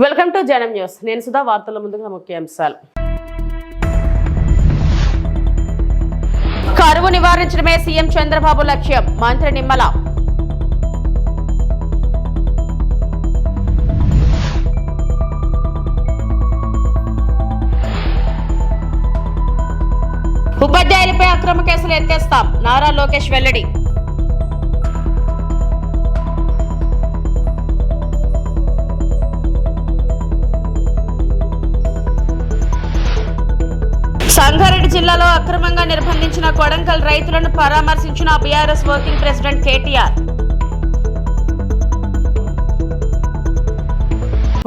Welcome to జనం news. నేను సుధా వార్తల ముందుగా ముఖ్యాంశాలు. కరువు నివారించడమే సీఎం చంద్రబాబు లక్ష్యం. మంత్రి నిమ్మల. ఉపాధ్యాయులపై అక్రమ కేసులు ఎత్తేస్తాం. నారా లోకేష్ వెల్లడి. సంగారెడ్డి జిల్లాలో అక్రమంగా నిర్బంధించిన కొడంకల్ రైతులను పరామర్శించిన బీఆర్ఎస్ వర్కింగ్ ప్రెసిడెంట్ కేటీఆర్.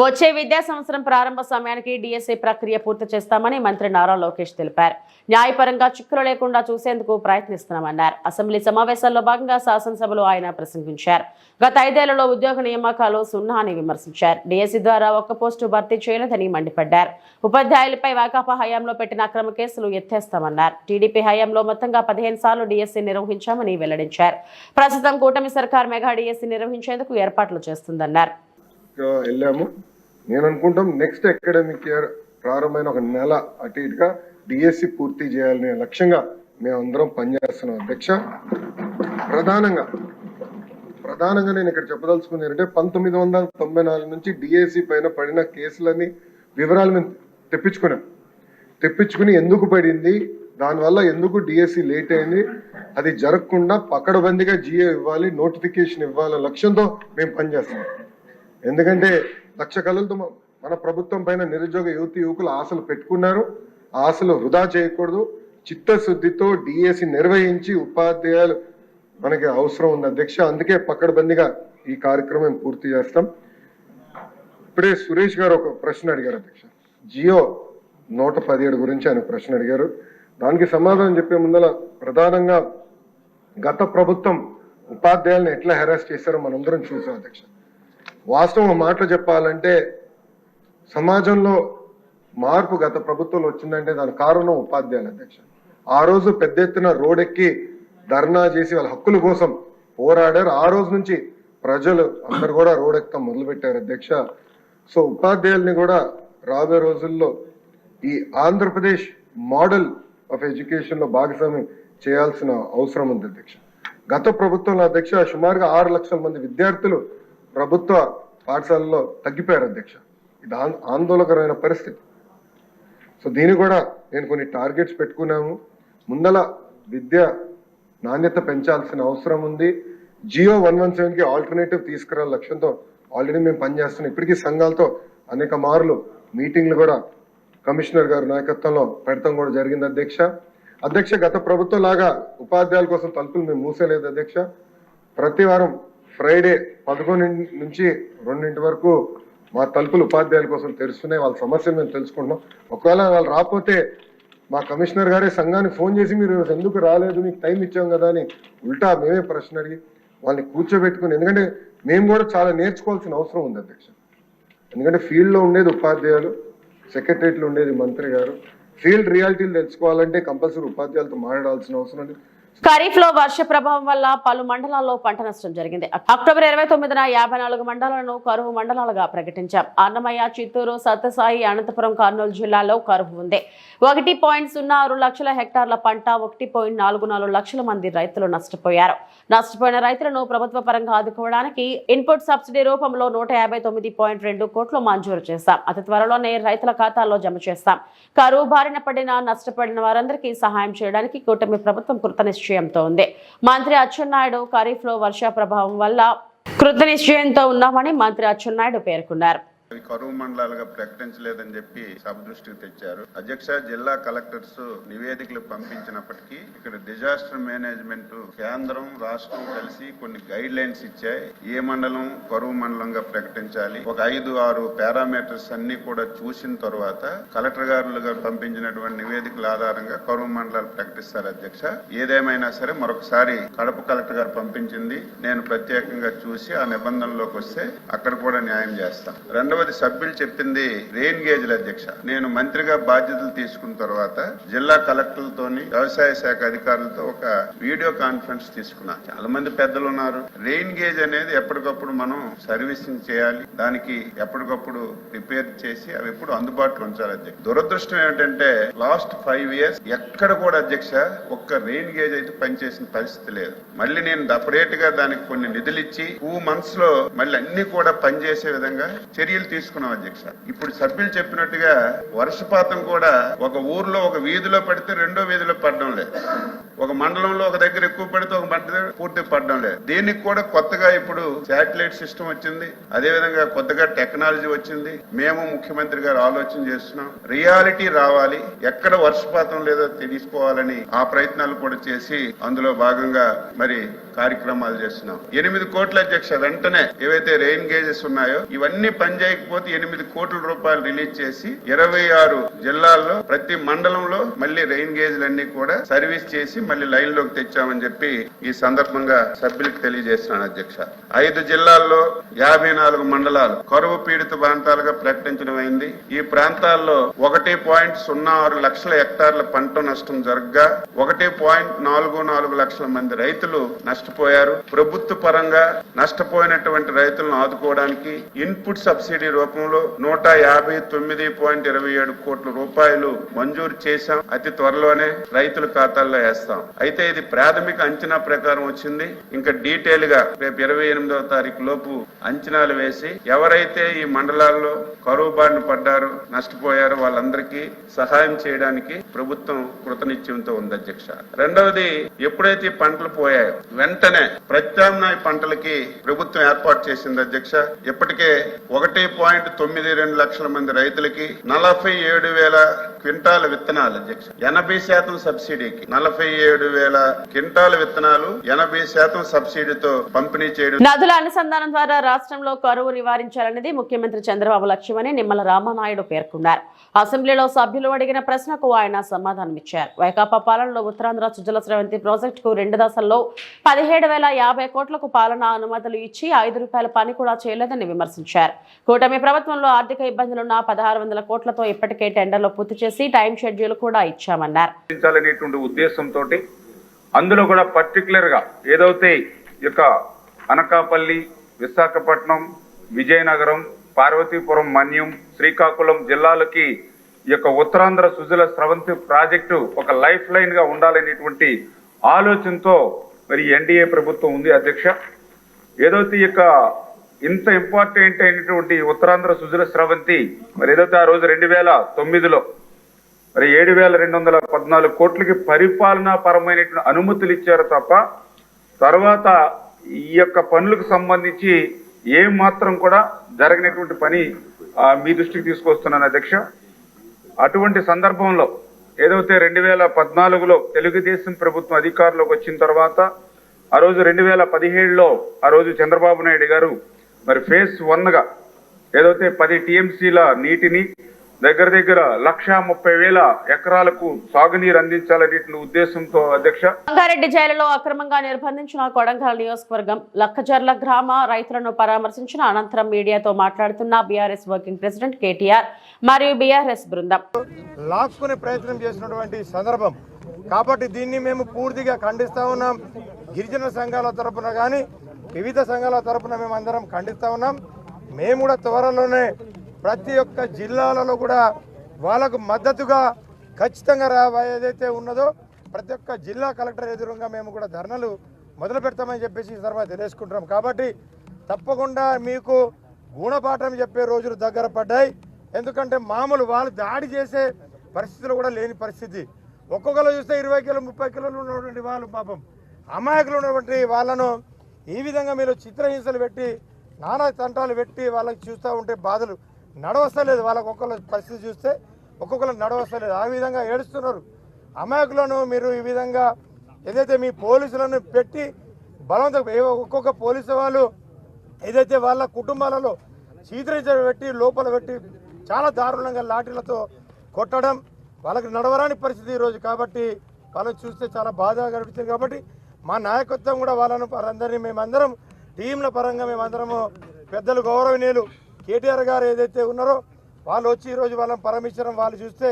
వచ్చే విద్యా సంవత్సరం ప్రారంభ సమయానికి డిఎస్ఏ ప్రక్రియ పూర్తి చేస్తామని మంత్రి నారా లోకేష్ తెలిపారు. న్యాయపరంగా చిక్కులు లేకుండా చూసేందుకు ప్రయత్నిస్తున్నామన్నారు. అసెంబ్లీ సమావేశాల్లో భాగంగా శాసనసభలో ఆయన ప్రసంగించారు. గత ఐదేళ్ళలో ఉద్యోగ నియామకాలు సున్నా అని విమర్శించారు. డిఎస్సీ ద్వారా ఒక్క పోస్టు భర్తీ చేయలేదని మండిపడ్డారు. ఉపాధ్యాయులపై వాకాపా హయాంలో పెట్టిన అక్రమ కేసులు ఎత్తేస్తామన్నారు. టీడీపీ హయాంలో మొత్తంగా పదిహేను సార్లు డిఎస్సి నిర్వహించామని వెల్లడించారు. ప్రస్తుతం కూటమి సర్కార్ మెగా డిఎస్సీ నిర్వహించేందుకు ఏర్పాట్లు చేస్తుందన్నారు. వెళ్ళాము. నేను అనుకుంటాం నెక్స్ట్ అకాడమిక్ ఇయర్ ప్రారంభమైన ఒక నెల అటు ఇటుగా డిఎస్సి పూర్తి చేయాలనే లక్ష్యంగా మేమందరం పనిచేస్తున్నాం. అధ్యక్ష ప్రధానంగా ప్రధానంగా నేను ఇక్కడ చెప్పదలుచుకుంది ఏంటంటే పంతొమ్మిది వందల తొంభై నాలుగు నుంచి డిఎస్సి పైన పడిన కేసులని వివరాలు మేము తెప్పించుకున్నాం. తెప్పించుకుని ఎందుకు పడింది? దానివల్ల ఎందుకు డిఎస్సి లేట్ అయింది? అది జరగకుండా పకడబందిగా జియో ఇవ్వాలి నోటిఫికేషన్ ఇవ్వాలనే లక్ష్యంతో మేము పనిచేస్తున్నాం. ఎందుకంటే లక్ష కళలతో మన ప్రభుత్వం పైన నిరుద్యోగ యువతి యువకులు ఆశలు పెట్టుకున్నారు. ఆశలు వృధా చేయకూడదు. చిత్తశుద్ధితో డిఎస్సి నిర్వహించి ఉపాధ్యాయులు మనకి అవసరం ఉంది అధ్యక్ష. అందుకే పక్కడబందిగా ఈ కార్యక్రమం పూర్తి చేస్తాం. ఇప్పుడే సురేష్ గారు ఒక ప్రశ్న అడిగారు అధ్యక్ష. జియో నూట పదిహేడు గురించి ఆయన ప్రశ్న అడిగారు. దానికి సమాధానం చెప్పే ముందల ప్రధానంగా గత ప్రభుత్వం ఉపాధ్యాయులను ఎట్లా హెరాస్ చేశారో మనందరం చూసాం అధ్యక్ష. వాస్తవం మాటలు చెప్పాలంటే సమాజంలో మార్పు గత ప్రభుత్వంలో వచ్చిందంటే దాని కారణం ఉపాధ్యాయులు అధ్యక్ష. ఆ రోజు పెద్ద ఎత్తున రోడెక్కి ధర్నా చేసి వాళ్ళ హక్కుల కోసం పోరాడారు. ఆ రోజు నుంచి ప్రజలు అందరు కూడా రోడెక్కడం మొదలుపెట్టారు అధ్యక్ష. సో ఉపాధ్యాయుల్ని కూడా రాబోయే రోజుల్లో ఈ ఆంధ్రప్రదేశ్ మోడల్ ఆఫ్ ఎడ్యుకేషన్లో భాగస్వామ్యం చేయాల్సిన అవసరం ఉంది అధ్యక్ష. గత ప్రభుత్వంలో అధ్యక్ష సుమారుగా ఆరు లక్షల మంది విద్యార్థులు ప్రభుత్వ పాఠశాలలో తగ్గిపోయారు అధ్యక్ష. ఇది ఆందోళనకరమైన పరిస్థితి. సో దీన్ని కూడా నేను కొన్ని టార్గెట్స్ పెట్టుకున్నాము. ముందల విద్య నాణ్యత పెంచాల్సిన అవసరం ఉంది. జియో వన్ వన్ సెవెన్కి ఆల్టర్నేటివ్ తీసుకురాల లక్ష్యంతో ఆల్రెడీ మేము పనిచేస్తున్నాం. ఇప్పటికీ సంఘాలతో అనేక మార్లు మీటింగ్లు కూడా కమిషనర్ గారు నాయకత్వంలో పెడతాం కూడా జరిగింది అధ్యక్ష. అధ్యక్ష గత ప్రభుత్వం లాగా ఉపాధ్యాయుల కోసం తలుపులు మేము మూసేలేదు అధ్యక్ష. ప్రతి వారం ఫ్రైడే పదకొండు నుంచి రెండింటి వరకు మా తలుపులు ఉపాధ్యాయుల కోసం తెరుస్తున్నాయి. వాళ్ళ సమస్యలు మేము తెలుసుకుంటున్నాం. ఒకవేళ వాళ్ళు రాకపోతే మా కమిషనర్ గారే సంఘానికి ఫోన్ చేసి మీరు ఎందుకు రాలేదు? మీకు టైం ఇచ్చాం కదా అని ఉల్టా మేమే ప్రశ్న అడిగి వాళ్ళని కూర్చోబెట్టుకుని ఎందుకంటే మేము కూడా చాలా నేర్చుకోవాల్సిన అవసరం ఉంది అధ్యక్ష. ఎందుకంటే ఫీల్డ్లో ఉండేది ఉపాధ్యాయులు సెక్రటరియట్లో ఉండేది మంత్రి గారు. ఫీల్డ్ రియాలిటీలు తెలుసుకోవాలంటే కంపల్సరీ ఉపాధ్యాయులతో మాట్లాడాల్సిన అవసరం ఉంది. ఖరీఫ్లో వర్ష ప్రభావం వల్ల పలు మండలాల్లో పంట నష్టం జరిగింది. అక్టోబర్ ఇరవై తొమ్మిదిన యాభై నాలుగు మండలాలను కరువు మండలాలుగా ప్రకటించాం. అన్నమయ్య చిత్తూరు సత్యసాయి అనంతపురం కర్నూలు జిల్లాలో కరువు ఉంది. ఒకటి పాయింట్ సున్నా ఆరు లక్షల హెక్టార్ల పంట ఒకటి పాయింట్ నాలుగు నాలుగు లక్షల మంది రైతులు నష్టపోయారు. నష్టపోయిన రైతులను ప్రభుత్వ పరంగా ఆదుకోవడానికి ఇన్పుట్ సబ్సిడీ రూపంలో నూట యాభై తొమ్మిది పాయింట్ రెండు కోట్లు మంజూరు చేస్తాం అతి త్వరలోనే రైతుల ఖాతాల్లో జమ చేస్తాం. కరువు బారిన పడిన నష్టపడిన వారందరికీ సహాయం చేయడానికి కూటమి ప్రభుత్వం నిశ్చయంతో ఉంది. మంత్రి అచ్చెన్నాయుడు ఖరీఫ్లో వర్ష ప్రభావం వల్ల కృత నిశ్చయంతో ఉన్నామని మంత్రి అచ్చెన్నాయుడు పేర్కొన్నారు. అవి కరువు మండలాలుగా ప్రకటించలేదని చెప్పి సభ దృష్టికి తెచ్చారు. అధ్యక్ష జిల్లా కలెక్టర్స్ నివేదికలు పంపించినప్పటికీ ఇక్కడ డిజాస్టర్ మేనేజ్మెంట్ కేంద్రం రాష్ట్రం కలిసి కొన్ని గైడ్ లైన్స్ ఇచ్చాయి. ఏ మండలం కరువు మండలంగా ప్రకటించాలి? ఒక ఐదు ఆరు పారామీటర్స్ అన్ని కూడా చూసిన తర్వాత కలెక్టర్ గారులుగా పంపించినటువంటి నివేదికల ఆధారంగా కరువు మండలాలు ప్రకటిస్తారు అధ్యక్ష. ఏదేమైనా సరే మరొకసారి కడప కలెక్టర్ గారు పంపించింది. నేను ప్రత్యేకంగా చూసి ఆ నిబంధనలోకి వస్తే అక్కడ కూడా న్యాయం చేస్తాను రెండు రెండవది సభ్యులు చెప్పింది రెయిన్ గేజ్ల అధ్యక్ష. నేను మంత్రిగా బాధ్యతలు తీసుకున్న తర్వాత జిల్లా కలెక్టర్లతోని వ్యవసాయ శాఖ అధికారులతో ఒక వీడియో కాన్ఫరెన్స్ తీసుకున్నా. చాలా మంది పెద్దలు ఉన్నారు. రెయిన్ గేజ్ అనేది ఎప్పటికప్పుడు మనం సర్వీసింగ్ చేయాలి. దానికి ఎప్పటికప్పుడు రిపేర్ చేసి అవి ఎప్పుడు అందుబాటులో ఉంచాలి అధ్యక్ష. దురదృష్టం ఏమిటంటే లాస్ట్ ఫైవ్ ఇయర్స్ ఎక్కడ కూడా అధ్యక్ష ఒక్క రెయిన్ గేజ్ అయితే పనిచేసిన పరిస్థితి లేదు. మళ్ళీ నేను సపరేట్గా దానికి కొన్ని నిధులు ఇచ్చి టూ మంత్స్లో మళ్ళీ అన్ని కూడా పనిచేసే విధంగా చర్యలు తీసుకున్నాం అధ్యక్ష. ఇప్పుడు సభ్యులు చెప్పినట్టుగా వర్షపాతం కూడా ఒక ఊర్లో ఒక వీధిలో పడితే రెండో వీధిలో పడడం లేదు. ఒక మండలంలో ఒక దగ్గర ఎక్కువ పడితే ఒక మండలం పూర్తి పడడం లేదు. దీనికి కూడా కొత్తగా ఇప్పుడు శాటిలైట్ సిస్టమ్ వచ్చింది. అదే విధంగా కొత్తగా టెక్నాలజీ వచ్చింది. మేము ముఖ్యమంత్రి గారు ఆలోచన చేస్తున్నాం. రియాలిటీ రావాలి. ఎక్కడ వర్షపాతం లేదో తెలుసుకోవాలని ఆ ప్రయత్నాలు కూడా చేసి అందులో భాగంగా మరి కార్యక్రమాలు చేస్తున్నాం. ఎనిమిది కోట్ల అధ్యక్ష వెంటనే ఏవైతే రెయిన్ గేజెస్ ఉన్నాయో ఇవన్నీ లేకపోతే ఎనిమిది కోట్ల రూపాయలు రిలీజ్ చేసి ఇరవై ఆరు జిల్లాల్లో ప్రతి మండలంలో మళ్ళీ రెయిన్ గేజ్లన్నీ కూడా సర్వీస్ చేసి మళ్ళీ లైన్లోకి తెచ్చామని చెప్పి ఈ సందర్భంగా సభ్యులకు తెలియజేస్తున్నాను అధ్యక్ష. ఐదు జిల్లాల్లో యాభై నాలుగు మండలాలు కరువు పీడిత ప్రాంతాలుగా ప్రకటించడం అయింది. ఈ ప్రాంతాల్లో ఒకటి పాయింట్ సున్నా ఆరు లక్షల హెక్టార్ల పంట నష్టం జరగగా ఒకటి పాయింట్ నాలుగు నాలుగు లక్షల మంది రైతులు నష్టపోయారు. ప్రభుత్వ పరంగా నష్టపోయినటువంటి రైతులను ఆదుకోవడానికి ఇన్పుట్ సబ్సిడీ రూపంలో నూట యాభై తొమ్మిది పాయింట్ ఇరవై ఏడు కోట్ల రూపాయలు మంజూరు చేశాం. అతి త్వరలోనే రైతుల ఖాతాల్లో వేస్తాం. అయితే ఇది ప్రాథమిక అంచనా ప్రకారం వచ్చింది. ఇంకా డీటెయిల్గా రేపు ఇరవై ఎనిమిదవ తారీఖు లోపు అంచనాలు వేసి ఎవరైతే ఈ మండలాల్లో కరువు బారిన పడ్డారో నష్టపోయారో వాళ్ళందరికీ సహాయం చేయడానికి ప్రభుత్వం కృతనిశ్చయంతో ఉంది అధ్యక్ష. రెండవది ఎప్పుడైతే ఈ పంటలు పోయాయో వెంటనే ప్రత్యామ్నాయ పంటలకి ప్రభుత్వం ఏర్పాటు చేసింది అధ్యక్ష. ఇప్పటికే ఒకటి పాయింట్ తొమ్మిది రెండు లక్షల మంది రైతులకి నలభై ఏడు వేల క్వింటాల విత్తనాలు అధ్యక్ష. ఎనభై శాతం సబ్సిడీకి నలభై ఏడు వేల క్వింటాల విత్తనాలు ఎనభై శాతం సబ్సిడీతో పంపిణీ చేయడం నదుల అనుసంధానం ద్వారా రాష్ట్రంలో కరువు నివారించాలనేది ముఖ్యమంత్రి చంద్రబాబు లక్ష్యమని నిమ్మల రామనాయుడు పేర్కొన్నారు. అసెంబ్లీలో సభ్యులు అడిగిన ప్రశ్నకు ఆయన సమాధానం ఇచ్చారు వైకాపా పాలనలో ఉత్తరాంధ్ర సుజల స్రవంతి ప్రాజెక్టుకు రెండు దశల్లో పదిహేడు వేల యాభై కోట్లకు పాలనా అనుమతులు ఇచ్చి ఐదు రూపాయల పని కూడా చేయలేదని విమర్శించారు. కూటమి ప్రభుత్వంలో ఆర్థిక ఇబ్బందులున్న పదహారు వందల కోట్లతో ఇప్పటికే టెండర్లు పూర్తి చేసి టైం షెడ్యూల్ కూడా ఇచ్చామన్నారు. ఉద్దేశంతో అందులో కూడా పర్టికులర్గా ఏదైతే ఈ యొక్క అనకాపల్లి విశాఖపట్నం విజయనగరం పార్వతీపురం మన్యం శ్రీకాకుళం జిల్లాలకి ఈ యొక్క ఉత్తరాంధ్ర సుజల స్రవంతి ప్రాజెక్టు ఒక లైఫ్ లైన్గా ఉండాలనేటువంటి ఆలోచనతో మరి ఎన్డీఏ ప్రభుత్వం ఉంది అధ్యక్ష. ఏదైతే ఈ యొక్క ఇంత ఇంపార్టెంట్ అయినటువంటి ఉత్తరాంధ్ర సుజల స్రవంతి మరి ఏదైతే ఆ రోజు రెండు వేల తొమ్మిదిలో మరి ఏడు వేల రెండు వందల పద్నాలుగు కోట్లకి పరిపాలనా పరమైనటువంటి అనుమతులు ఇచ్చారు తప్ప తర్వాత ఈ యొక్క పనులకు సంబంధించి ఏం మాత్రం కూడా జరిగినటువంటి పని మీ దృష్టికి తీసుకొస్తున్నాను అధ్యక్ష. అటువంటి సందర్భంలో ఏదైతే రెండు వేల పద్నాలుగులో తెలుగుదేశం ప్రభుత్వం అధికారంలోకి వచ్చిన తర్వాత ఆ రోజు రెండు వేల పదిహేడులో ఆ రోజు చంద్రబాబు నాయుడు గారు మరి ఫేజ్ వన్గా ఏదైతే పది టీఎంసీల నీటిని దగ్గర దగ్గర లక్ష ముప్పై వేల ఎకరాలకు సాగునీరు అందించాలనే ఉద్దేశంతో అధ్యక్ష. రంగారెడ్డి జైలులో అక్రమంగా నిర్బంధించిన కొడంగల్ నియోజకవర్గం లక్కజర్ల గ్రామ రైతులను పరామర్శించిన అనంతరం మీడియాతో మాట్లాడుతున్న బీఆర్ఎస్ వర్కింగ్ ప్రెసిడెంట్ కేటీఆర్ మరియు బీఆర్ఎస్ బృందం. లాక్కునే ప్రయత్నం చేసినటువంటి సందర్భం. కాబట్టి దీన్ని మేము పూర్తిగా ఖండిస్తా ఉన్నాం. గిరిజన సంఘాల తరపున కానీ వివిధ సంఘాల తరపున మేము అందరం ఖండిస్తా ఉన్నాం. మేము కూడా త్వరలోనే ప్రతి ఒక్క జిల్లాలలో కూడా వాళ్ళకు మద్దతుగా ఖచ్చితంగా రా ఏదైతే ఉన్నదో ప్రతి ఒక్క జిల్లా కలెక్టర్ ఎదురుగా మేము కూడా ధర్నలు మొదలు పెడతామని చెప్పేసి ఈ తర్వాత తెలియజేసుకుంటున్నాం. కాబట్టి తప్పకుండా మీకు గుణపాఠం చెప్పే రోజులు దగ్గర పడ్డాయి. ఎందుకంటే మామూలు వాళ్ళు దాడి చేసే పరిస్థితులు కూడా లేని పరిస్థితి. ఒక్కొక్కరు చూస్తే ఇరవై కిలో ముప్పై కిలోలు ఉన్నటువంటి వాళ్ళు పాపం. అమాయకులు ఉన్నటువంటి వాళ్ళను ఈ విధంగా మీరు చిత్రహింసలు పెట్టి నానా తంటాలు పెట్టి వాళ్ళకి చూస్తూ ఉంటే బాధలు నడవస్తలేదు. వాళ్ళకి ఒక్కొక్కరు పరిస్థితి చూస్తే ఒక్కొక్కరు నడవస్తలేదు. ఆ విధంగా ఏడుస్తున్నారు. అమాయకులను మీరు ఈ విధంగా ఏదైతే మీ పోలీసులను పెట్టి బలవంతం ఒక్కొక్క పోలీసు వాళ్ళు ఏదైతే వాళ్ళ కుటుంబాలలో చీతరించడం పెట్టి లోపల పెట్టి చాలా దారుణంగా లాఠీలతో కొట్టడం వాళ్ళకి నడవరాని పరిస్థితి ఈరోజు కాబట్టి వాళ్ళని చూస్తే చాలా బాధ కనిపించింది కాబట్టి మా నాయకత్వం కూడా వాళ్ళను అందరినీ మేమందరం టీంల పరంగా మేమందరము పెద్దలు గౌరవనీయులు కేటీఆర్ గారు ఏదైతే ఉన్నారో వాళ్ళు వచ్చి ఈరోజు వాళ్ళని పరమేశ్వరం వాళ్ళు చూస్తే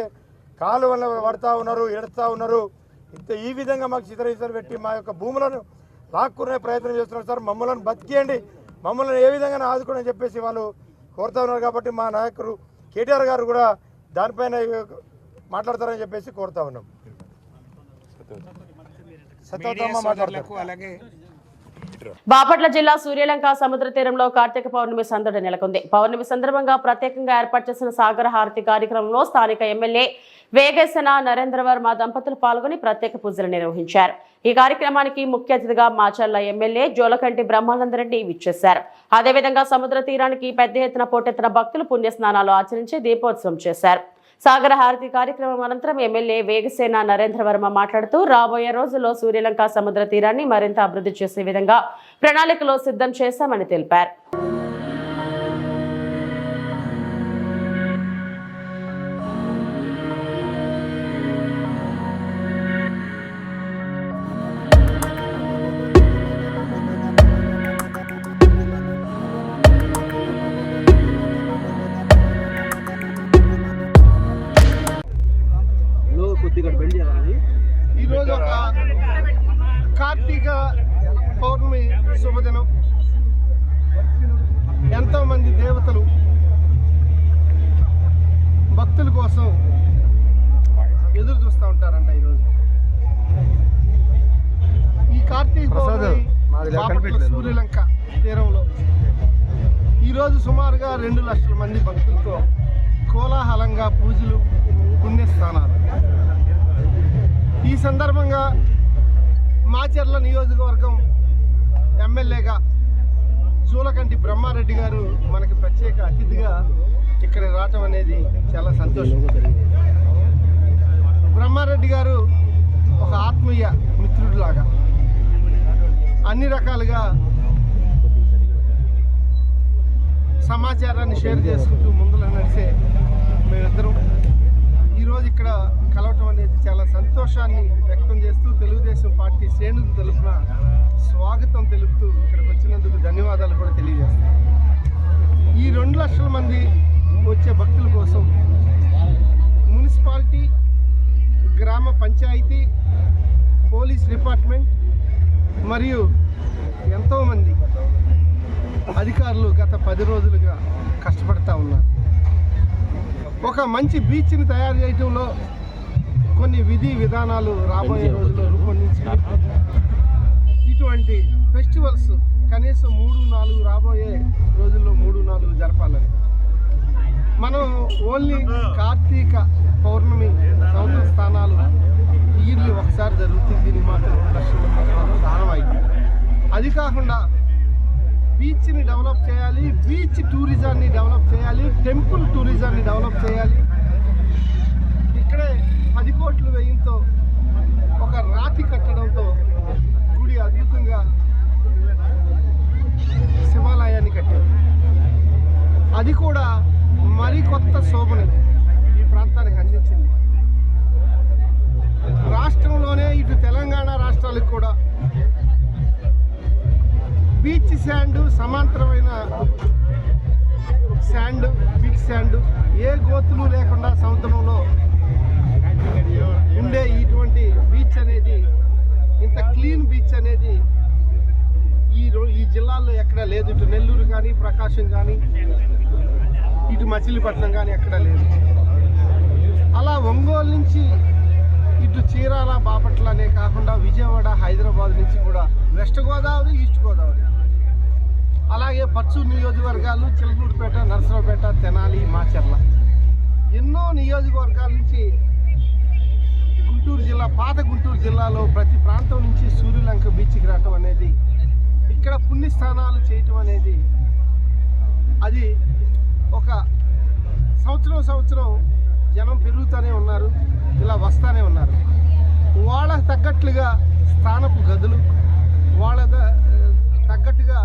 కాలు వల్ల పడతా ఉన్నారు ఎడుతూ ఉన్నారు. ఇంత ఈ విధంగా మాకు చిత్రహింసలు పెట్టి మా యొక్క భూములను లాక్కునే ప్రయత్నం చేస్తున్నారు సార్. మమ్మల్ని బతికేయండి. మమ్మల్ని ఏ విధంగా ఆదుకోండి చెప్పేసి వాళ్ళు కోరుతా ఉన్నారు కాబట్టి మా నాయకులు కేటీఆర్ గారు కూడా దానిపైన మాట్లాడతారని చెప్పేసి కోరుతా ఉన్నాం. అలాగే బాపట్ల జిల్లా సూర్యలంక సముద్ర తీరంలో కార్తీక పౌర్ణమి సందడి నెలకొంది. పౌర్ణమి సందర్భంగా ప్రత్యేకంగా ఏర్పాటు చేసిన సాగర హారతి కార్యక్రమంలో స్థానిక ఎమ్మెల్యే వేగేశన నరేంద్ర వర్మ దంపతులు పాల్గొని ప్రత్యేక పూజలు నిర్వహించారు. ఈ కార్యక్రమానికి ముఖ్య అతిథిగా మాచర్ల ఎమ్మెల్యే జోలకంటి బ్రహ్మానందరెడ్డి విచ్చేశారు. అదేవిధంగా సముద్ర తీరానికి పెద్ద ఎత్తున పోటెత్తిన భక్తులు పుణ్యస్నానాలు ఆచరించి దీపోత్సవం చేశారు. సాగర హారతి కార్యక్రమం అనంతరం ఎమ్మెల్యే వేగసేన నరేంద్ర వర్మ మాట్లాడుతూ రాబోయే రోజుల్లో సూర్యలంక సముద్ర తీరాన్ని మరింత అభివృద్ధి చేసే విధంగా ప్రణాళికలో సిద్ధం చేశామని తెలిపారు. ఈరోజు ఒక కార్తీక పౌర్ణమి శుభదినం. ఎంతో మంది దేవతలు భక్తుల కోసం ఎదురు చూస్తూ ఉంటారంట ఈరోజు. ఈ కార్తీక పౌర్ణమి సూర్యలంక తీరంలో. ఈరోజు సుమారుగా రెండు లక్షల మంది భక్తులతో కోలాహలంగా పూజలు పుణ్యస్థానాలు. ఈ సందర్భంగా మాచర్ల నియోజకవర్గం ఎమ్మెల్యేగా జూలకంటి బ్రహ్మారెడ్డి గారు మనకి ప్రత్యేక అతిథిగా ఇక్కడ రావటం అనేది చాలా సంతోషం. బ్రహ్మారెడ్డి గారు ఒక ఆత్మీయ మిత్రుడిలాగా అన్ని రకాలుగా సమాచారాన్ని షేర్ చేసుకుంటూ ముందులో నడిచే మేమిద్దరం ఈరోజు ఇక్కడ కలవటం అనేది చాలా సంతోషాన్ని వ్యక్తం చేస్తూ తెలుగుదేశం పార్టీ శ్రేణులు తెలుపున స్వాగతం తెలుపుతూ ఇక్కడికి వచ్చినందుకు ధన్యవాదాలు కూడా తెలియజేస్తాం ఈ రెండు లక్షల మంది వచ్చే భక్తుల కోసం మున్సిపాలిటీ గ్రామ పంచాయతీ పోలీస్ డిపార్ట్మెంట్ మరియు ఎంతోమంది అధికారులు గత పది రోజులుగా కష్టపడతా ఉన్నారు. ఒక మంచి బీచ్ని తయారు చేయడంలో కొన్ని విధి విధానాలు రాబోయే రోజుల్లో రూపొందించి ఇటువంటి ఫెస్టివల్స్ కనీసం మూడు నాలుగు రాబోయే రోజుల్లో మూడు నాలుగు జరపాలని. మనం ఓన్లీ కార్తీక పౌర్ణమి సముద్ర స్థానాలు ఇయర్లీ ఒకసారి జరుగుతుంది. దీనికి మాత్రం వస్తారు. దానం అయింది అది కాకుండా బీచ్ని డెవలప్ చేయాలి బీచ్ టూరిజాన్ని డెవలప్ చేయాలి టెంపుల్ టూరిజాన్ని డెవలప్ చేయాలి. ఇక్కడే పది కోట్ల వ్యయంతో ఒక రాతి కట్టడంతో గుడి అద్భుతంగా శివాలయాన్ని కట్టారు. అది కూడా మరి కొత్త శోభని ఈ ప్రాంతానికి అందించింది. రాష్ట్రంలోనే ఇటు తెలంగాణ రాష్ట్రాలకు కూడా బీచ్ శాండ్ సమాంతరమైన శాండ్ బీచ్ శాండ్ ఏ గోతులు లేకుండా సముద్రంలో ఉండే ఇటువంటి బీచ్ అనేది ఇంత క్లీన్ బీచ్ అనేది ఈ రో ఈ జిల్లాల్లో ఎక్కడా లేదు. ఇటు నెల్లూరు కానీ ప్రకాశం కానీ ఇటు మచిలీపట్నం కానీ ఎక్కడా లేదు. అలా ఒంగోలు నుంచి ఇటు చీరాల బాపట్ల అనే హైదరాబాద్ నుంచి కూడా వెస్ట్ గోదావరి ఈస్ట్ గోదావరి. అలాగే పచ్చు నియోజకవర్గాలు చిలకూరుపేట నరసరావుపేట తెనాలి మాచర్ల. ఎన్నో నియోజకవర్గాల నుంచి గుంటూరు జిల్లా పాత గుంటూరు జిల్లాలో ప్రతి ప్రాంతం నుంచి సూర్యలంక బీచ్కి రావటం అనేది ఇక్కడ పుణ్యస్థానాలు చేయటం అనేది అది ఒక సంవత్సరం సంవత్సరం జనం పెరుగుతూనే ఉన్నారు ఇలా వస్తూనే ఉన్నారు. వాళ్ళకు తగ్గట్లుగా స్థానపు గదులు వాళ్ళ తగ్గట్టుగా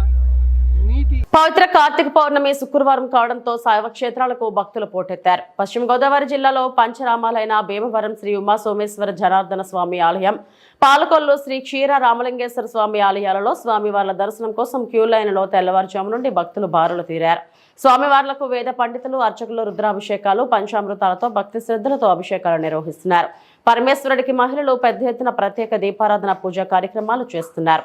పవిత్ర కార్తీక పౌర్ణమి శుక్రవారం కావడంతో శైవ క్షేత్రాలకు భక్తులు పోటెత్తారు. పశ్చిమ గోదావరి జిల్లాలో పంచరామాలైన భీమవరం శ్రీ ఉమా సోమేశ్వర జనార్దన స్వామి ఆలయం పాలకొల్లు శ్రీ క్షీర రామలింగేశ్వర స్వామి ఆలయాలలో స్వామివార్ల దర్శనం కోసం క్యూ లైన్లో తెల్లవారుజాము నుండి భక్తులు బారులు తీరారు. స్వామివార్లకు వేద పండితులు అర్చకులు రుద్రాభిషేకాలు పంచామృతాలతో భక్తి శ్రద్ధలతో అభిషేకాలు నిర్వహిస్తున్నారు. పరమేశ్వరుడికి మహిళలు పెద్ద ఎత్తున ప్రత్యేక దీపారాధన పూజా కార్యక్రమాలు చేస్తున్నారు.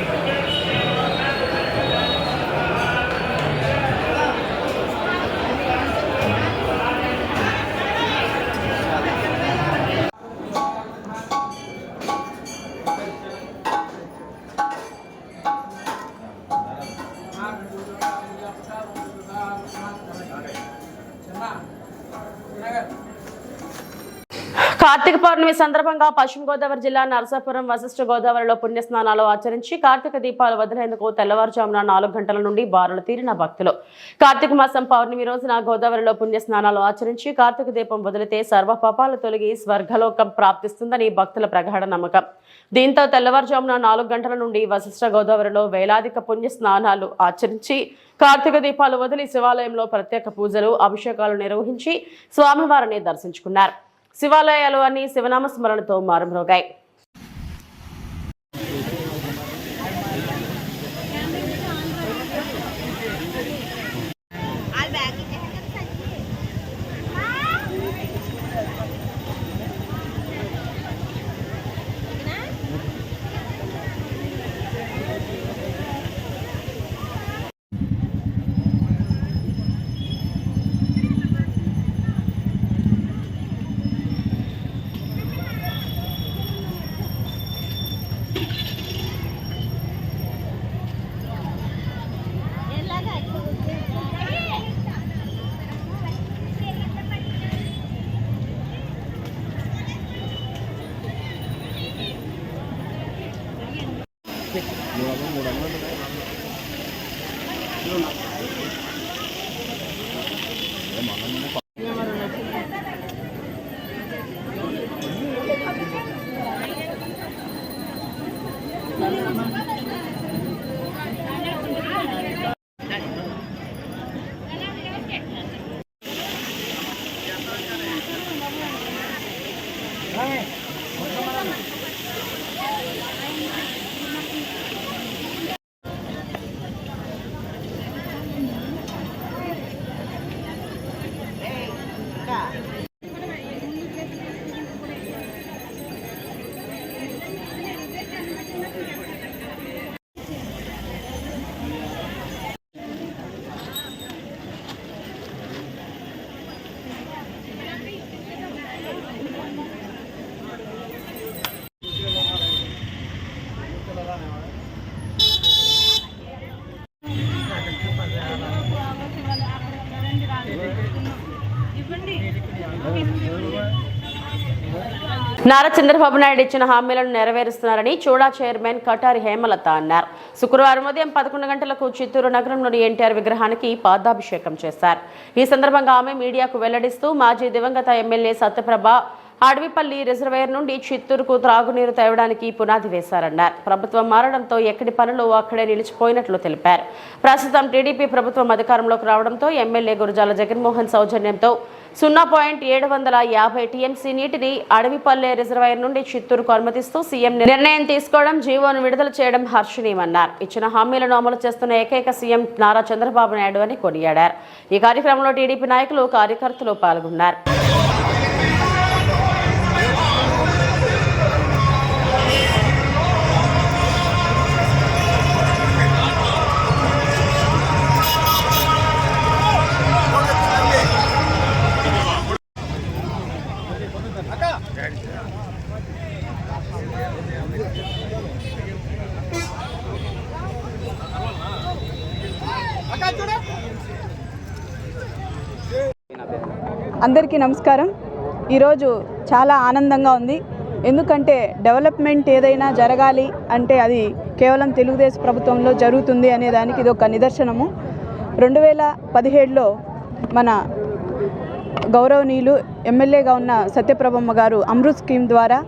పౌర్ణమి సందర్భంగా పశ్చిమ గోదావరి జిల్లా నరసాపురం వశిష్ఠ గోదావరిలో పుణ్యస్నానాలు ఆచరించి కార్తీక దీపాలు వదిలేందుకు తెల్లవారుజామున నాలుగు గంటల నుండి బారులు తీరిన భక్తులు. కార్తీక మాసం పౌర్ణమి రోజున గోదావరిలో పుణ్యస్నానాలు ఆచరించి కార్తీక దీపం వదిలితే సర్వ పాపాలు తొలగి స్వర్గలోకం ప్రాప్తిస్తుందని భక్తుల ప్రగాఢ నమ్మకం. దీంతో తెల్లవారుజామున నాలుగు గంటల నుండి వశిష్ఠ గోదావరిలో వేలాదిక పుణ్య స్నానాలు ఆచరించి కార్తీక దీపాలు వదిలి శివాలయంలో ప్రత్యేక పూజలు అభిషేకాలు నిర్వహించి స్వామివారిని దర్శించుకున్నారు. శివాలయాలు అన్ని శివనామ స్మరణతో మారుమ్రోగాయి. నారా చంద్రబాబు నాయుడు ఇచ్చిన హామీలను నెరవేరుస్తున్నారని చూడా చైర్మన్ కటారి హేమలత అన్నారు. శుక్రవారం ఉదయం పదకొండు గంటలకు చిత్తూరు నగరంలోని ఎన్టీఆర్ విగ్రహానికి పాదాభిషేకం చేశారు. ఈ సందర్భంగా ఆమె మీడియాకు వెల్లడిస్తూ మాజీ దివంగత ఎమ్మెల్యే సత్యప్రభ అడవిపల్లి రిజర్వేయర్ నుండి చిత్తూరుకు త్రాగునీరు తేవడానికి పునాది వేశారన్నారు. ప్రభుత్వం మారడంతో ఎక్కడి పనులు అక్కడే నిలిచిపోయినట్లు తెలిపారు. ప్రస్తుతం టీడీపీ ప్రభుత్వం అధికారంలోకి రావడంతో ఎమ్మెల్యే గురజాల జగన్మోహన్ సౌజన్యంతో సున్నా పాయింట్ ఏడు వందల యాభై టీఎంసీ నీటిని అడవిపల్లె రిజర్వాయర్ నుండి చిత్తూరుకు అనుమతిస్తూ సీఎం నిర్ణయం తీసుకోవడం జీవోను విడుదల చేయడం హర్షణీయమన్నారు. ఇచ్చిన హామీలను అమలు చేస్తున్న ఏకైక సీఎం నారా చంద్రబాబు నాయుడు అని కొనియాడారు. ఈ కార్యక్రమంలో టీడీపీ నాయకులు కార్యకర్తలు పాల్గొన్నారు. అందరికీ నమస్కారం. ఈరోజు చాలా ఆనందంగా ఉంది. ఎందుకంటే డెవలప్మెంట్ ఏదైనా జరగాలి అంటే అది కేవలం తెలుగుదేశం ప్రభుత్వంలో జరుగుతుంది అనే దానికి ఇది ఒక నిదర్శనము. రెండు వేల పదిహేడులో మన గౌరవనీయులు ఎమ్మెల్యేగా ఉన్న సత్యప్రభమ్మ గారు అమృత్ స్కీమ్ ద్వారా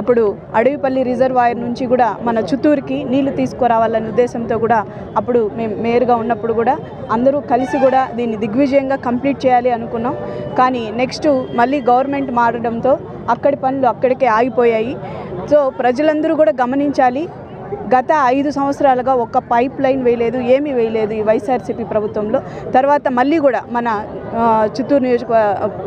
అప్పుడు అడవిపల్లి రిజర్వాయర్ నుంచి కూడా మన చిత్తూరుకి నీళ్ళు తీసుకురావాలనే ఉద్దేశంతో కూడా అప్పుడు మేము మేయర్గా ఉన్నప్పుడు కూడా అందరూ కలిసి కూడా దీన్ని దిగ్విజయంగా కంప్లీట్ చేయాలి అనుకున్నాం. కానీ నెక్స్ట్ మళ్ళీ గవర్నమెంట్ మారడంతో అక్కడి పనులు అక్కడికే ఆగిపోయాయి. సో ప్రజలందరూ కూడా గమనించాలి గత ఐదు సంవత్సరాలుగా ఒక్క పైప్ లైన్ వేయలేదు ఏమీ వేయలేదు ఈ వైఎస్ఆర్సీపీ ప్రభుత్వంలో. తర్వాత మళ్ళీ కూడా మన చిత్తూరు నియోజక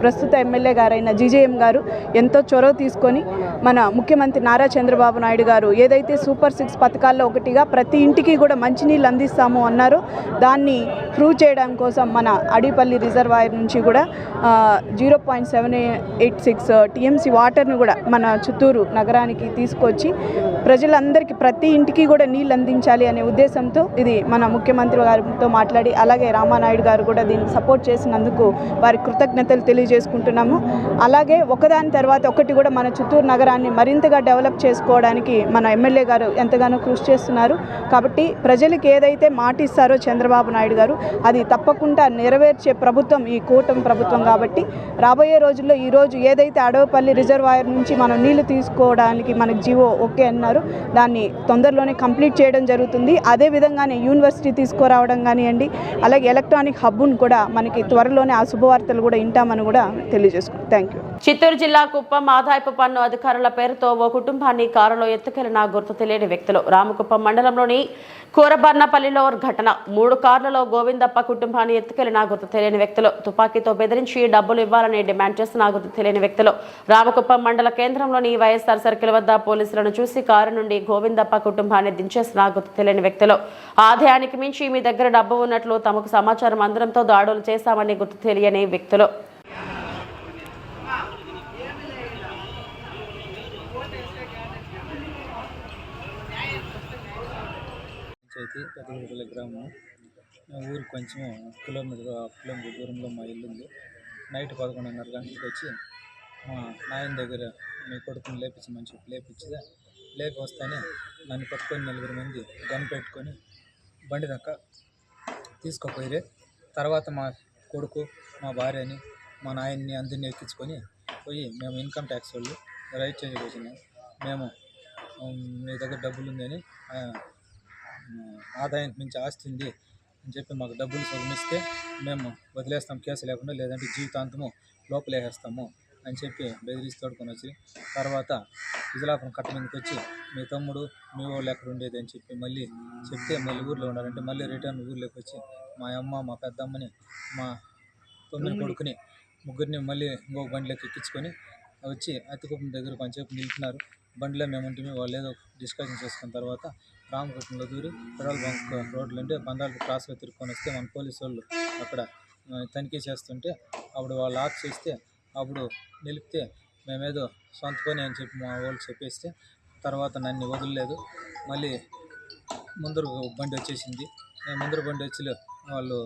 ప్రస్తుత ఎమ్మెల్యే గారైన జీజేఎం గారు ఎంతో చొరవ తీసుకొని మన ముఖ్యమంత్రి నారా చంద్రబాబు నాయుడు గారు ఏదైతే సూపర్ సిక్స్ పథకాల్లో ఒకటిగా ప్రతి ఇంటికి కూడా మంచినీళ్ళు అందిస్తాము అన్నారో దాన్ని ప్రూవ్ చేయడం కోసం మన అడిపల్లి రిజర్వాయర్ నుంచి కూడా zero point seven eight six TMC వాటర్ను కూడా మన చిత్తూరు నగరానికి తీసుకొచ్చి ప్రజలందరికీ ప్రతి ఇంటికి కూడా నీళ్ళు అందించాలి అనే ఉద్దేశంతో ఇది మన ముఖ్యమంత్రి గారితో మాట్లాడి అలాగే రామానాయుడు గారు కూడా దీన్ని సపోర్ట్ చేసినందుకు వారి కృతజ్ఞతలు తెలియజేసుకుంటున్నాము. అలాగే ఒకదాని తర్వాత ఒకటి కూడా మన చిత్తూరు నగరాన్ని మరింతగా డెవలప్ చేసుకోవడానికి మన ఎమ్మెల్యే గారు ఎంతగానో కృషి చేస్తున్నారు. కాబట్టి ప్రజలకు ఏదైతే మాట ఇస్తారో చంద్రబాబు నాయుడు గారు అది తప్పకుండా నెరవేర్చే ప్రభుత్వం ఈ కూటమి ప్రభుత్వం కాబట్టి రాబోయే రోజుల్లో ఈ రోజు ఏదైతే అడవపల్లి రిజర్వాయర్ నుంచి మనం నీళ్ళు తీసుకోవడానికి మనకు జీవో ఓకే అన్నారు దాన్ని తొందరలోనే కంప్లీట్ చేయడం జరుగుతుంది. అదే విధంగానే యూనివర్సిటీ తీసుకురావడం కానివ్వండి అలాగే ఎలక్ట్రానిక్ హబ్ను కూడా మనకి త్వరలోనే ఆ శుభవార్తలు కూడా వింటామని కూడా తెలియజేసుకుంటాం థ్యాంక్ యూ చిత్తూరు జిల్లా కుప్పం ఆదాయపు పన్ను అధికారుల పేరుతో ఓ కుటుంబాన్ని కారులో ఎత్తుకెళ్ళిన గుర్తు తెలియని వ్యక్తులు. రామకుప్పం మండలంలోని కూరబర్నపల్లిలో ఘటన. మూడు కార్లలో గోవిందప్ప కుటుంబాన్ని ఎత్తుకెళ్ళిన గుర్తు తెలియని వ్యక్తులు. తుపాకీతో బెదిరించి డబ్బులు ఇవ్వాలని డిమాండ్ చేస్తున్న గుర్తు తెలియని వ్యక్తులు. రామకుప్పం మండల కేంద్రంలోని వైఎస్ఆర్ సర్కిల్ వద్ద పోలీసులను చూసి కారు నుండి గోవిందప్ప కుటుంబాన్ని దించేసిన గుర్తు తెలియని వ్యక్తులు. ఆదాయానికి మించి మీ దగ్గర డబ్బు ఉన్నట్లు తమకు సమాచారం అందడంతో దాడులు చేశామని గుర్తు తెలియని వ్యక్తులు. పెద్ద పెద్దగుడిపల్లి గ్రామం ఊరు ఊరికి కొంచెం కిలోమీటర్ హాఫ్ కిలోమీటర్ దూరంలో మా ఇల్లు ఉంది. నైట్ పదకొండున్నర గంటలకు వచ్చి మా నాయన దగ్గర మీ కొడుకుని లేపించమని చెప్పి లేపించగా లేపి వస్తానే నన్ను పట్టుకొని నలుగురు మంది గన్ పెట్టుకొని బండి దాకా తీసుకుపోయిరే తర్వాత మా కొడుకు మా భార్యని మా నాయన్ని అందరినీ ఎక్కించుకొని పోయి మేము ఇన్కమ్ ట్యాక్స్ వాళ్ళు రైట్ చేంజ్కి వచ్చినాం. మేము మీ దగ్గర డబ్బులు ఉందని ఆదాయానికి మించి ఆస్తి ఉంది అని చెప్పి మాకు డబ్బులు సగమిస్తే మేము వదిలేస్తాం కేసు లేకుండా లేదంటే జీవితాంతము లోపలేసేస్తాము అని చెప్పి బెదిరించి తోడుకొని వచ్చి తర్వాత విజలాపురం కట్ట మీదకి వచ్చి మీ తమ్ముడు మీ వాళ్ళు ఎక్కడ ఉండేది? అని చెప్పి మళ్ళీ చెప్తే మళ్ళీ ఊర్లో ఉన్నారంటే మళ్ళీ రిటర్న్ ఊర్లోకి వచ్చి మా అమ్మ మా పెద్దమ్మని మా తొమ్మిది కొడుకుని ముగ్గురిని మళ్ళీ ఇంకొక బండిలోకి ఎక్కించుకొని వచ్చి అతికుప్పం దగ్గర కొంచెంసేపు నిలిపినారు. బండిలో మేము ఉంటే వాళ్ళు ఏదో డిస్కషన్ చేసుకున్న తర్వాత రామకృష్ణలో దూరి పెట్రోల్ బంక్ రోడ్లు అంటే బండాలు క్రాస్లో తిరుక్కొని వస్తే మన పోలీసు వాళ్ళు అక్కడ తనిఖీ చేస్తుంటే అప్పుడు వాళ్ళు ఆఫ్ చేస్తే అప్పుడు నిలిపితే మేమేదో సొంత పని అని చెప్పి మా వాళ్ళు చెప్పేస్తే తర్వాత నన్ను వదలలేదు. మళ్ళీ ముందర బండి వచ్చేసింది. నేను ముందర బండి వచ్చి వాళ్ళు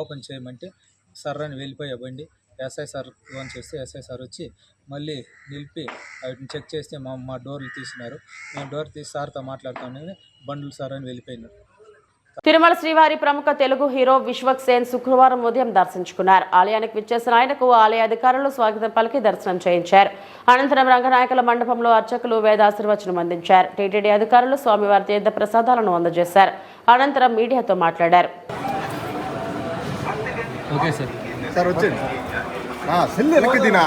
ఓపెన్ చేయమంటే సర్రని వెళ్ళిపోయే వెళ్ళిపోయా బండి. ఎస్ఐ సార్ ఫోన్ చేస్తే ఎస్ఐ సార్ వచ్చి మళ్ళీ నిలిపి వాటిని చెక్ చేస్తే మా మా డోర్లు తీసినారు. మేము డోర్ తీసి సార్తో మాట్లాడుతామని బండ్లు సార్ అని వెళ్ళిపోయినారు. తిరుమల శ్రీవారి ప్రముఖ తెలుగు హీరో విశ్వక్ సేన్ శుక్రవారం ఉదయం దర్శించుకున్నారు. ఆలయానికి విచ్చేసిన ఆయనకు ఆలయ అధికారులు స్వాగతం పలికి దర్శనం చేయించారు. అనంతరం రంగనాయకుల మండపంలో అర్చకులు వేదాశీర్వచనం అందించారు. టీటీడీ అధికారులు స్వామివారి తీర్థ ప్రసాదాలను అందజేశారు. అనంతరం మీడియాతో మాట్లాడారు. ఓకే సార్ సార్ వచ్చేది సెల్ వెనక్కి తినా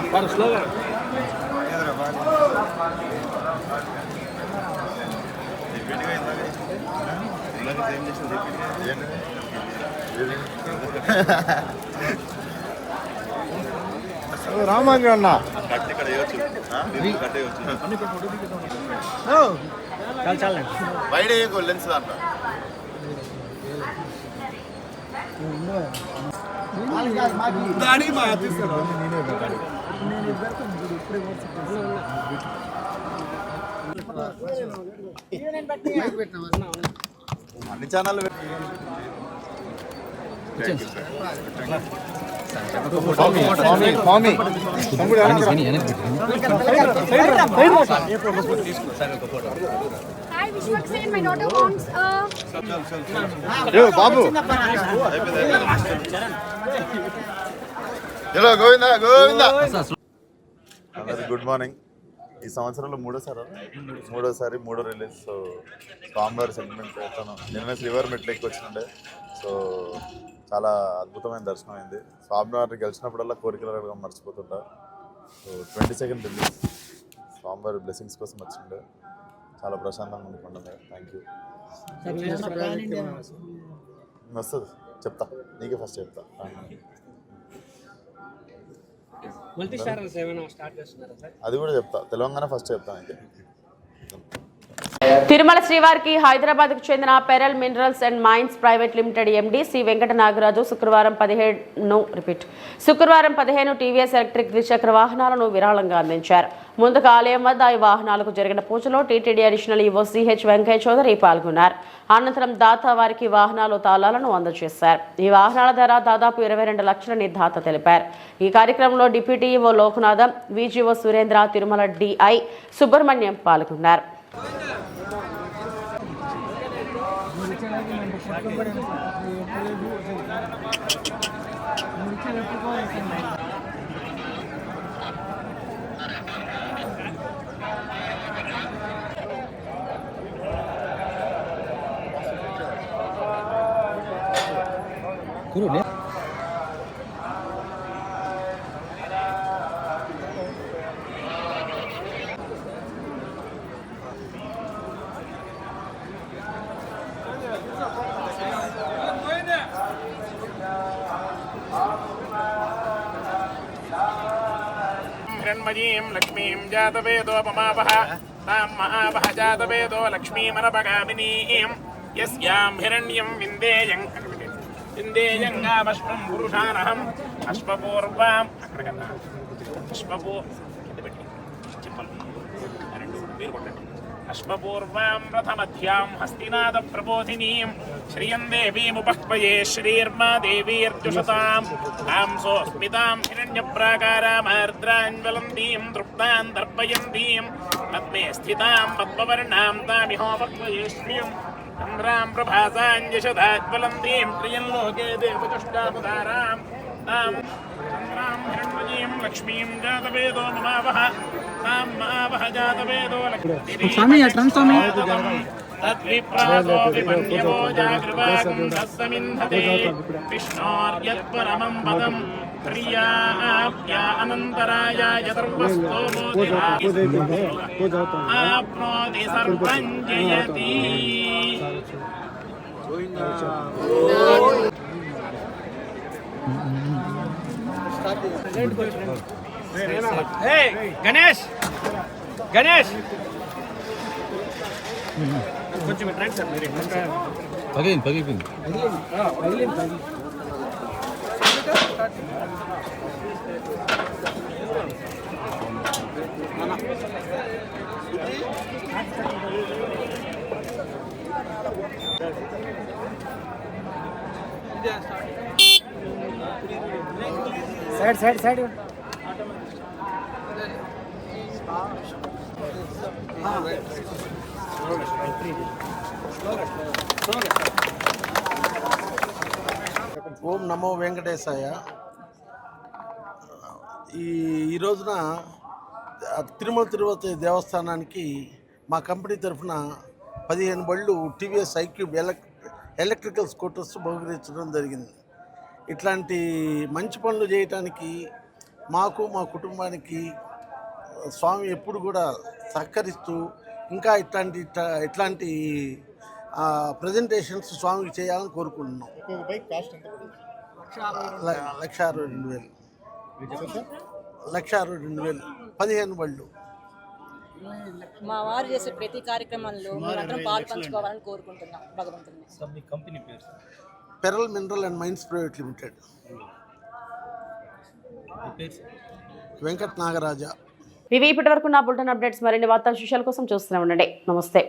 రామాంజన్ అన్న బయట లెన్స్ దాంట్లో అన్ని channel Hi, Vishwaxen. My daughter wants a బాబు. హలో గోవిందా గోవిందా. అందరికి గుడ్ మార్నింగ్. ఈ సంవత్సరంలో మూడోసారి? మూడోసారి మూడో రిలీజ్ సో స్వామివారి సెంటిమెంట్ చేస్తాను నిన్న శ్రీవారి మెట్లు ఎక్కువ వచ్చిండే సో చాలా అద్భుతమైన దర్శనం అయింది. స్వామివారిని గెలిచినప్పుడల్లా కోరికలు మర్చిపోతుంటా. సో ట్వంటీ సెకండ్ రిలీజ్ స్వామివారి బ్లెస్సింగ్స్ కోసం వచ్చిండే. చాలా ప్రశాంతంగా ఉంది పండుగ థ్యాంక్ యూ వస్తుంది. చెప్తా. నీకే ఫస్ట్ చెప్తా. మల్టీ స్టారర్స్ ఏమైనా స్టార్ట్ చేస్తున్నారా సార్? అది కూడా చెప్తా. తెలంగాణ ఫస్ట్ చెప్తా అయితే తిరుమల శ్రీవారికి హైదరాబాద్కు చెందిన pearl minerals and mines private limited MD C Venkata Nagaraju శుక్రవారం పదిహేను రిపీట్. శుక్రవారం పదిహేను టీవీఎస్ ఎలక్ట్రిక్ ద్విచక్ర వాహనాలను విరాళంగా అందించారు. ముందుగా ఆలయం వద్ద ఈ వాహనాలకు జరిగిన పూజలో TTD additional EO CH Venkaiah Chowdary పాల్గొన్నారు. అనంతరం దాత వారికి వాహనాలు తాళాలను అందజేశారు. ఈ వాహనాల ధర దాదాపు ఇరవై రెండు లక్షలని దాత తెలిపారు. ఈ కార్యక్రమంలో deputy EO Lokanatham VGO Surendra Tirumala DI Subrahmanyam పాల్గొన్నారు. Guru, lihat. మయీం లక్ష్మీం జాతవేదోపమాపహ తాం మహాపహ జాతవేదో లక్ష్మీమనపగామినీం యస్యాం హిరణ్యం విందేయం విందేయంగామశ్వం పురుషానహం అశ్వపూర్వాం అక్కడ కదా అశ్వపూ చెప్పండి మీరు కొట్టండి अश्वपूर्वां रथमध्यां हस्तिनादप्रबोधिनीं श्रियं देवीमुपह्वये श्रीर्मा देवीर्जुषताम् आं सोऽस्मितां हिरण्यप्राकारामार्द्राञ्ज्वलन्तीं तृप्तां दर्पयन्तीं पद्मे स्थितां पद्मवर्णां तामिहोपह्वये श्रियं चन्द्रां प्रभासाञ्जशदाज्वलन्तीं प्रियं लोके देवचुष्टामुदाराम् तां स्वामी अठन स्वामी? तद्विप्रातोऽभिमन्यवो जागृवागं तस्समिन्धते विष्णोर्यत्परमं पदम् प्रियाप्यानन्तराय यतर्वस्तोमोदिप्नोति सर्वं जयति। Mm-hmm. గణేష్! గణేష్! కొంచెం రండి సార్ మీరు పగిలింది పగిలిపోయింది. Side side side. ఓం నమో వెంకటేశాయ. ఈ ఈ రోజున తిరుమల తిరుపతి దేవస్థానానికి మా కంపెనీ తరఫున పదిహేను బళ్ళు టీవీఎస్ ఐక్యూబ్ ఎలక్ ఎలక్ట్రికల్ స్కూటర్స్ బహుకరించడం జరిగింది. ఇట్లాంటి మంచి పనులు చేయటానికి మాకు మా కుటుంబానికి స్వామి ఎప్పుడు కూడా సహకరిస్తూ ఇంకా ఇట్లాంటి ఇట్లా- ఇట్లాంటి ప్రజెంటేషన్స్ స్వామికి చేయాలని కోరుకుంటున్నాం. లక్ష అరవై రెండు వేలు. లక్ష అరవై రెండు వేలు. పదిహేను బళ్ళు. మా వారు చేసే ప్రతి కార్యక్రమంలో మేమందరం పాలు పంచుకోవాలని కోరుకుంటున్నాం భగవంతుని. కంపెనీ పేరు pearl mineral and mines private limited. Venkat Nagaraja. ఇవి ఇప్పటి వరకు నా బులెటిన్ అప్డేట్స్ మరిన్ని వార్తా విశేషాల కోసం చూస్తూనే ఉండండి. నమస్తే.